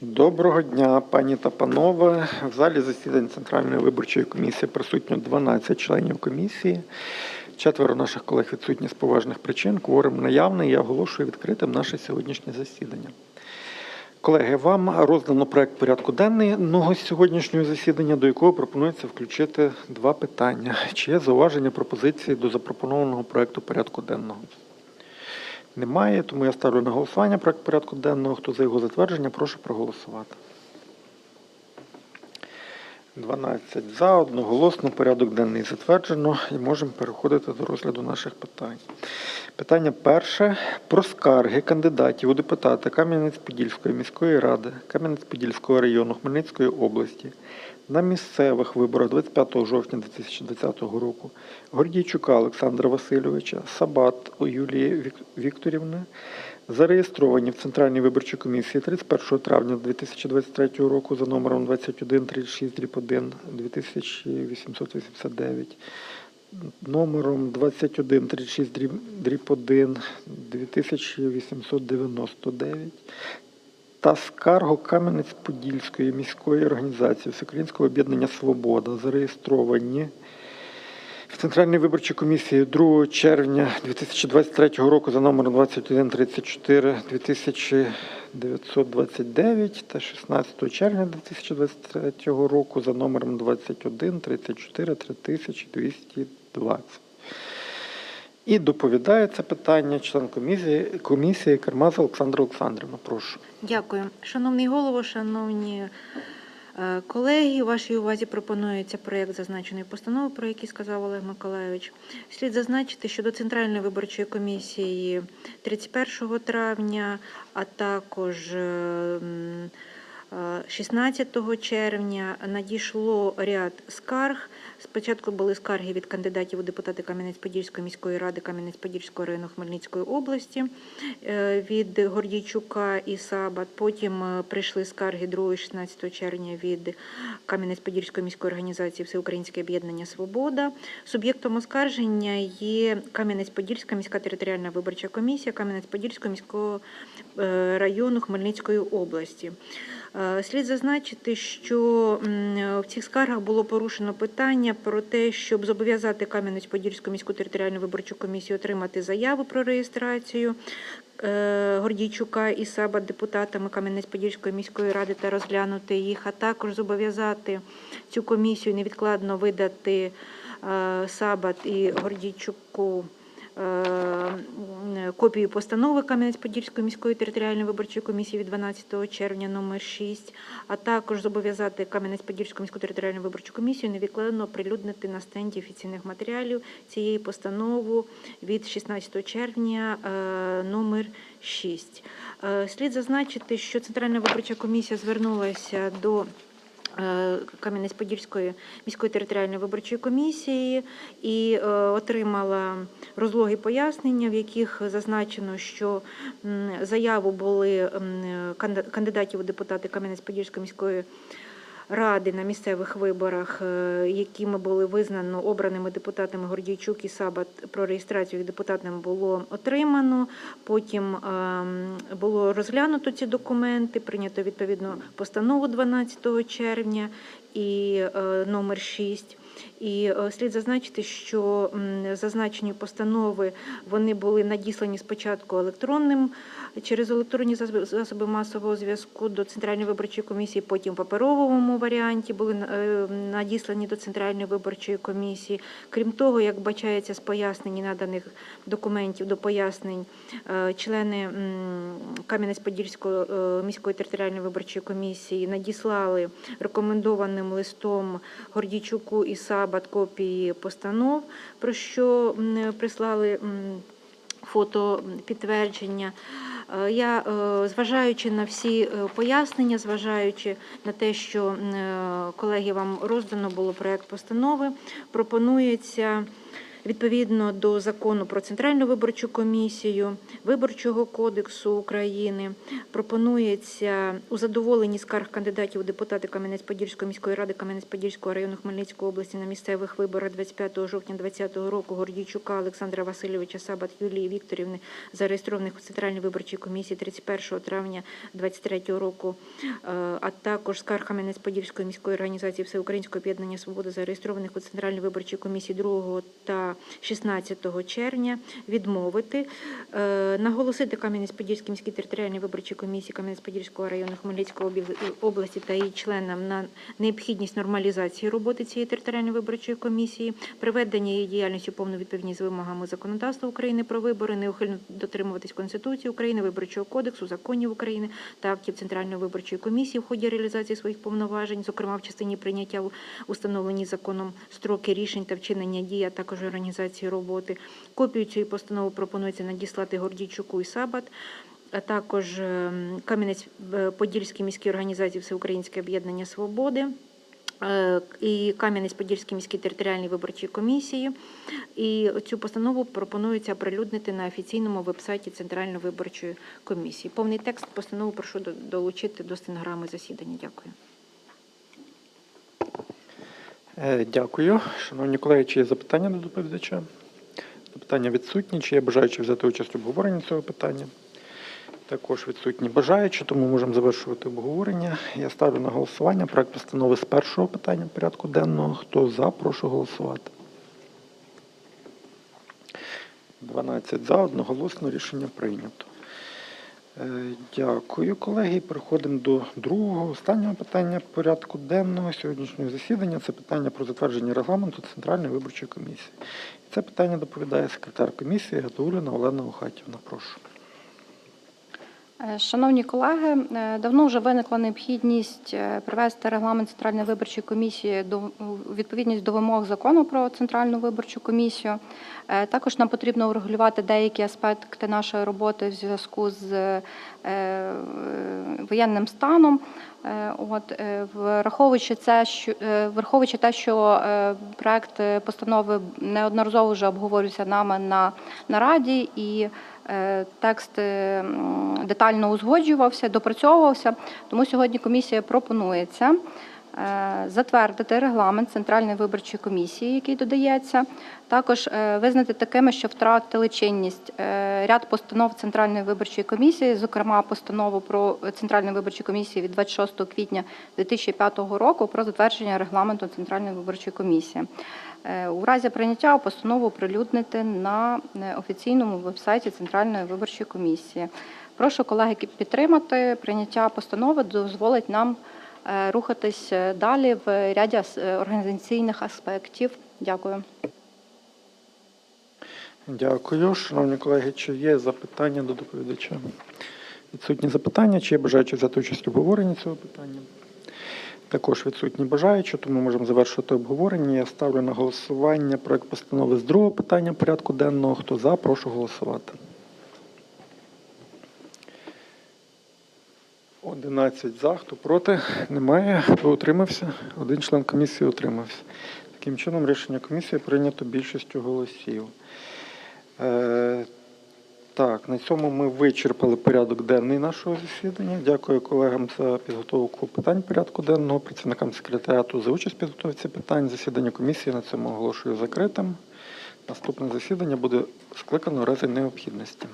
Доброго дня, пані та панове. В залі засідань Центральної виборчої комісії присутньо 12 членів комісії. Четверо наших колег відсутні з поважних причин. Кворум наявний. Я оголошую відкритим наше сьогоднішнє засідання. Колеги, вам роздано проект порядку денного сьогоднішнього засідання, до якого пропонується включити два питання. Чи є зауваження пропозиції до запропонованого проекту порядку денного? Немає, тому я ставлю на голосування проект порядку денного. Хто за його затвердження, прошу проголосувати. 12 за, одноголосно, порядок денний затверджено і можемо переходити до розгляду наших питань. Питання перше про скарги кандидатів у депутати Кам'янець-Подільської міської ради Кам'янець-Подільського району Хмельницької області на місцевих виборах 25 жовтня 2020 року Гордійчука Олександра Васильовича, Сабат Юлії Вікторівни, зареєстровані в Центральній виборчій комісії 31 травня 2023 року за номером 2136 1 2889, номером 2136 дріб 1 2899 та скаргу Кам'янець-Подільської міської організації Всеукраїнського об'єднання Свобода зареєстровані в виборчій комісії 2 червня 2023 року за номером 2134 2929 та 16 червня 2023 року за номером 2134 3220. І доповідає це питання член комісії, комісії Кармаза Олександра Олександрівна. Прошу. Дякую. Шановний голово, шановні колеги, вашій увазі пропонується проєкт зазначеної постанови, про який сказав Олег Миколайович. Слід зазначити, що до Центральної виборчої комісії 31 травня, а також е, м, е, 16 червня надійшло ряд скарг. Спочатку були скарги від кандидатів у депутати Кам'янець-Подільської міської ради Кам'янець-Подільського району Хмельницької області е, від Гордійчука і Сабат. Потім е, прийшли скарги 2-16 червня від Кам'янець-Подільської міської організації Всеукраїнське об'єднання Свобода. Суб'єктом оскарження є Кам'янець-Подільська міська територіальна виборча комісія Кам'янець-Подільського міського е, району Хмельницької області. Е, Слід зазначити, що в цих скаргах було порушено питання про те, щоб зобов'язати Кам'янець-Подільську міську територіальну виборчу комісію отримати заяву про реєстрацію е, Гордійчука і Саба депутатами Кам'янець-Подільської міської ради та розглянути їх, а також зобов'язати цю комісію невідкладно видати е, Сабат і Гордійчуку копію постанови Кам'янець-Подільської міської територіальної виборчої комісії від 12 червня номер 6, а також зобов'язати Кам'янець-Подільську міську територіальну виборчу комісію невідкладно оприлюднити на стенді офіційних матеріалів цієї постанову від 16 червня е, номер 6. Е, Слід зазначити, що Центральна виборча комісія звернулася до е, Кам'янець-Подільської міської територіальної виборчої комісії і е, отримала розлоги пояснення, в яких зазначено, що заяву були кандидатів у депутати Кам'янець-Подільської міської ради на місцевих виборах, е, якими були визнано обраними депутатами Гордійчук і Сабат про реєстрацію їх депутатами було отримано. Потім ем, було розглянуто ці документи, прийнято відповідно постанову 12 червня і е, номер 6. І е, слід зазначити, що зазначені постанови вони були надіслані спочатку електронним через електронні засоби- масового зв'язку до Центральної виборчої комісії, потім в паперовому варіанті були е, надіслані до Центральної виборчої комісії. Крім того, як бачається з пояснень наданих документів до пояснень, е, члени Кам'янець-Подільської міської територіальної виборчої комісії надіслали рекомендованим листом Гордійчуку і Сабат копії постанов, про що прислали фото підтвердження. Е, Я, е, зважаючи на всі е, пояснення, зважаючи на те, що колеги вам роздано було проект постанови, пропонується Відповідно до закону про Центральну виборчу комісію, Виборчого кодексу України пропонується у задоволенні скарг кандидатів у депутати Кам'янець-Подільської міської ради Кам'янець-Подільського району Хмельницької області на місцевих виборах 25 жовтня 2020 року Гордійчука Олександра Васильовича Сабат Юлії Вікторівни, зареєстрованих у Центральній виборчій комісії 31 травня 2023 року, е, а також скарг Кам'янець-Подільської міської організації Всеукраїнського об'єднання Свобода, зареєстрованих у Центральній виборчій комісії 2 та 16 червня, відмовити, Е, наголосити Кам'янець-Подільській міській територіальній виборчій комісії Кам'янець-Подільського району Хмельницької області та її членам на необхідність нормалізації роботи цієї територіальної виборчої комісії, приведення її діяльності повну відповідність з вимогами законодавства України про вибори, неухильно дотримуватись Конституції України, Виборчого кодексу, законів України та актів Центральної виборчої комісії в ході реалізації своїх повноважень, зокрема в частині прийняття установлені законом строки рішень та вчинення дій, а також організації роботи. Копію цієї постанови пропонується надіслати Гордійчуку і Сабат. А також ем, Кам'янець-Подільській міській організації Всеукраїнське об'єднання Свободи е, і Кам'янець-Подільській міській територіальній виборчій комісії. І цю постанову пропонується оприлюднити на офіційному вебсайті Центральної виборчої комісії. Повний текст постанови прошу до- долучити до стенограми засідання. Дякую. Е, Дякую. Шановні колеги, чи є запитання до доповідача? Запитання відсутні. Чи є бажаючі взяти участь в обговоренні цього питання? Також відсутні бажаючі, тому можемо завершувати обговорення. Я ставлю на голосування проект постанови з першого питання порядку денного. Хто за, прошу голосувати. 12 за, одноголосно рішення прийнято. Е, Дякую, колеги. Переходимо до другого, останнього питання порядку денного сьогоднішнього засідання. Це питання про затвердження регламенту Центральної виборчої комісії. Це питання доповідає секретар комісії Гатуліна Олена Охатівна. Прошу. Е, Шановні колеги, е, давно вже виникла необхідність е, привести регламент Центральної виборчої комісії до відповідність до вимог закону про Центральну виборчу комісію. Також нам потрібно врегулювати деякі аспекти нашої роботи в зв'язку з воєнним станом. Е, От е, враховуючи це, що е, враховуючи те, що проект постанови неодноразово вже обговорюється нами на нараді і. Текст детально узгоджувався, допрацьовувався. Тому сьогодні комісія пропонується затвердити регламент Центральної виборчої комісії, який додається. Також е, визнати такими, що втратили чинність е, ряд постанов Центральної виборчої комісії, зокрема постанову про Центральну виборчу комісію від 26 квітня 2005 року про затвердження регламенту Центральної виборчої комісії. Е, У разі прийняття постанову оприлюднити на е, офіційному вебсайті Центральної виборчої комісії. Прошу колеги підтримати. Прийняття постанови дозволить нам е, рухатись е, далі в ряді е, організаційних аспектів. Дякую. Дякую. Шановні колеги, чи є запитання до доповідача? Відсутні запитання, чи є бажаючі взяти участь в обговоренні цього питання? Також відсутні бажаючі, тому можемо завершувати обговорення. Я ставлю на голосування проект постанови з другого питання порядку денного. Хто за, прошу голосувати. 11 за, хто проти? Немає. Хто утримався? Один член комісії утримався. Таким чином, рішення комісії прийнято більшістю голосів. Е, так, на цьому ми вичерпали порядок денний нашого засідання. Дякую колегам за підготовку питань порядку денного, працівникам секретаріату за участь в підготовці питань. Засідання комісії на цьому оголошую закритим. Наступне засідання буде скликано в разі необхідності.